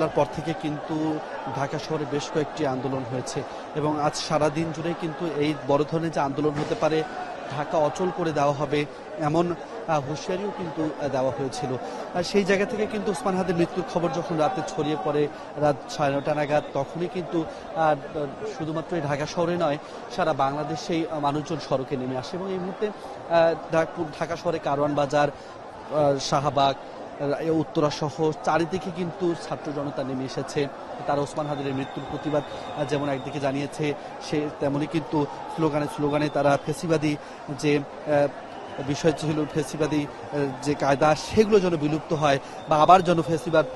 হামলার পর থেকে কিন্তু ঢাকা শহরে বেশ কয়েকটি আন্দোলন হয়েছে এবং আজ সারা দিন জুড়ে কিন্তু এই বড় ধরনের যে আন্দোলন হতে পারে, ঢাকা অচল করে দেওয়া হবে এমন হুঁশিয়ারিও কিন্তু দেওয়া হয়েছিল। আর সেই জায়গা থেকে কিন্তু ওসমান হাদের মৃত্যুর খবর যখন রাতে ছড়িয়ে পড়ে, রাত সাড়ে নটা নাগাদ, তখনই কিন্তু শুধুমাত্র ঢাকা শহরে নয়, সারা বাংলাদেশেই মানুষজন সড়কে নেমে আসে এবং এই মুহূর্তে ঢাকা শহরে কারওয়ান বাজার শাহবাগ উত্তরা সহ চারিদিকে কিন্তু ছাত্র জনতা নেমে এসেছে। তারা ওসমান হাজারের মৃত্যুর প্রতিবাদ যেমন একদিকে জানিয়েছে, সে তেমনি কিন্তু স্লোগানে স্লোগানে তারা ফেসিবাদী যে বিষয় ছিল ফেসিবাদী যে কায়দা, সেগুলো যেন বিলুপ্ত হয় বা আবার যেন ফেসিবাদ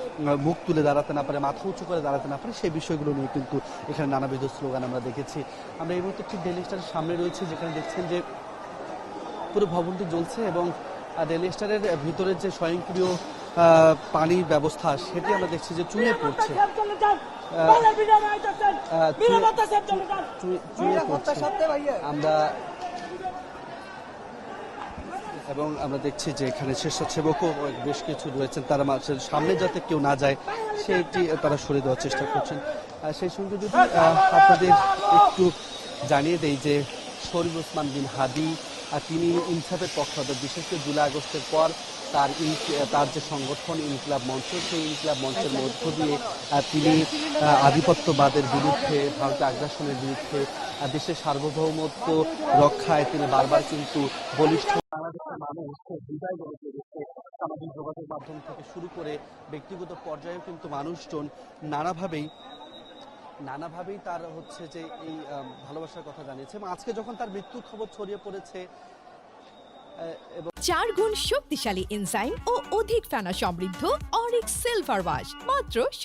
মুখ তুলে দাঁড়াতে না পারে, মাথা উঁচু করে দাঁড়াতে না পারে, সেই বিষয়গুলো নিয়ে কিন্তু এখানে নানাবিধ স্লোগান আমরা দেখেছি। আমরা এই মুহূর্তে ঠিক ডেলি স্টারের সামনে রয়েছে, যেখানে দেখছেন যে পুরো ভবনটি জ্বলছে এবং ডেলি স্টারের ভিতরের যে স্বয়ংক্রিয় পানির ব্যবস্থা সেটি আমরা দেখছি যে চুয়ে পড়ছে। আমরা এবং আমরা দেখছি যে এখানে স্বেচ্ছাসেবকও বেশ কিছু রয়েছেন তারা মানুষের সামনে যাতে কেউ না যায় সেটি তারা সরে দেওয়ার চেষ্টা করছেন। সেই সঙ্গে যদি আপনাদের একটু জানিয়ে দেই যে শরীফ ওসমান বিন হাদি আর তিনি ইনসাফের পক্ষাধর বিশেষ করে জুলাই আগস্টের পর তার তার যে সংগঠন ইনকিলাব মঞ্চ সেই ইনকিলাব মঞ্চের মধ্য দিয়ে তিনি আধিপত্যবাদের বিরুদ্ধে ভারতের আগ্রাসনের বিরুদ্ধে দেশের সার্বভৌমত্ব রক্ষায় তিনি বারবার কিন্তু বলিষ্ঠ সামাজিক যোগাযোগ মাধ্যম থেকে শুরু করে ব্যক্তিগত পর্যায়েও কিন্তু মানুষজন নানাভাবেই নানাভাবেই তার হচ্ছে যে এই ভালোবাসার কথা জানিয়েছে। এবং আজকে যখন তার মৃত্যুর খবর ছড়িয়ে পড়েছে চার গুণ শক্তিশালী এনজাইম ও অধিক ফেনা সমৃদ্ধ অরিক সিলভার ওয়াশ মাত্র